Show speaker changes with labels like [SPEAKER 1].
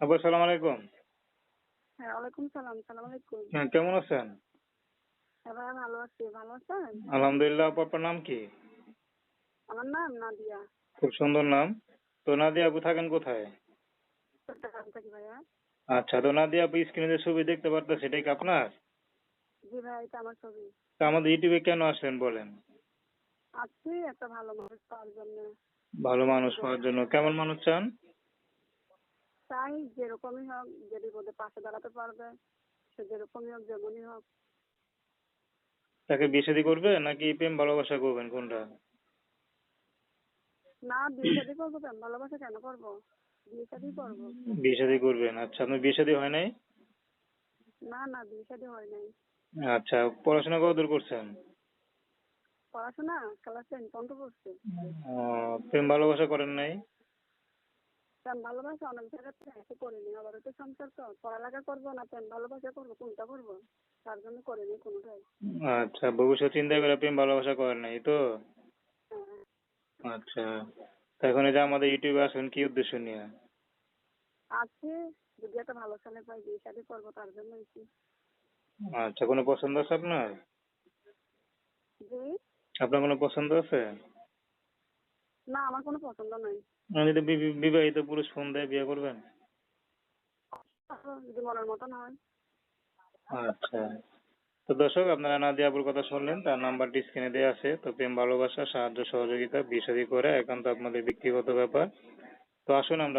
[SPEAKER 1] আপু সালাম আলাইকুম।
[SPEAKER 2] হ্যাঁ ওয়ালাইকুম সালাম সালাম আলাইকুম।
[SPEAKER 1] হ্যাঁ কেমন আছেন?
[SPEAKER 2] হ্যাঁ ভালো আছি ভালো আছেন?
[SPEAKER 1] আলহামদুলিল্লাহ আপু আপনার নাম কি?
[SPEAKER 2] আমার নাম নাদিয়া।
[SPEAKER 1] খুব সুন্দর নাম। তো নাদিয়া আপু থাকেন কোথায়? আচ্ছা তো নাদিয়া আপু স্ক্রিনে যে ছবি দেখতে পারতো সেটাই কি আপনার?
[SPEAKER 2] জি ভাই এটা আমার ছবি।
[SPEAKER 1] তা আমাদের ইউটিউবে কেন আসলেন বলেন?
[SPEAKER 2] আছি একটা ভালো মানুষ পাওয়ার জন্য।
[SPEAKER 1] ভালো মানুষ পাওয়ার জন্য। কেমন মানুষ চান?
[SPEAKER 2] চাই যেরকমই হোক যে বিপদে পাশে দাঁড়াতে পারবে সে যেরকমই হোক যেমনই হোক।
[SPEAKER 1] তাকে বিয়ে শাদী করবে নাকি প্রেম ভালোবাসা করবেন কোনটা?
[SPEAKER 2] না বিয়ে শাদি করব কেন ভালোবাসা কেন করব? বিয়ে শাদি করব।
[SPEAKER 1] বিয়ে শাদী করবেন। আচ্ছা আপনার বিয়ে শাদী হয় নাই?
[SPEAKER 2] না না বিয়ে শাদি হয় নাই।
[SPEAKER 1] আচ্ছা পড়াশোনা কতদূর করছেন?
[SPEAKER 2] পড়াশোনা ক্লাস টেন পর্যন্ত
[SPEAKER 1] আহ, প্রেম ভালোবাসা করেন নাই?
[SPEAKER 2] প্রেম ভালোবাসা অনেক জায়গাতে এসে করিনি আবার তো সংসার তো পড়ালেখা করব না প্রেম ভালোবাসা করব কোনটা করব? তার জন্য করিনি কোনোটাই।
[SPEAKER 1] আচ্ছা ভবিষ্যৎ চিন্তা করে প্রেম ভালোবাসা করেন নাই তো?
[SPEAKER 2] হ্যাঁ।
[SPEAKER 1] আচ্ছা এখন এই যে আমাদের ইউটিউবে আসেন কি উদ্দেশ্য নিয়ে?
[SPEAKER 2] আছে যদি একটা ভালো ছেলে পাই বিয়ে শাদি করব তার জন্য এসি
[SPEAKER 1] আচ্ছা কোনো পছন্দ আছে আপনার? আপনার কোনো পছন্দ আছে?
[SPEAKER 2] না আমার কোনো পছন্দ নাই।
[SPEAKER 1] যদি বিবাহিত পুরুষ ফোন দেয় বিয়ে করবেন?
[SPEAKER 2] যদি মনের মতন হয়।
[SPEAKER 1] আচ্ছা। তো দর্শক আপনারা নাদিয়াপুর কথা শুনলেন তার নাম্বারটি স্ক্রিনে দেওয়া আছে। তো প্রেম ভালোবাসা সাহায্য সহযোগিতা বিষয় করে একান্ত আপনাদের ব্যক্তিগত ব্যাপার। তো আসুন আমরা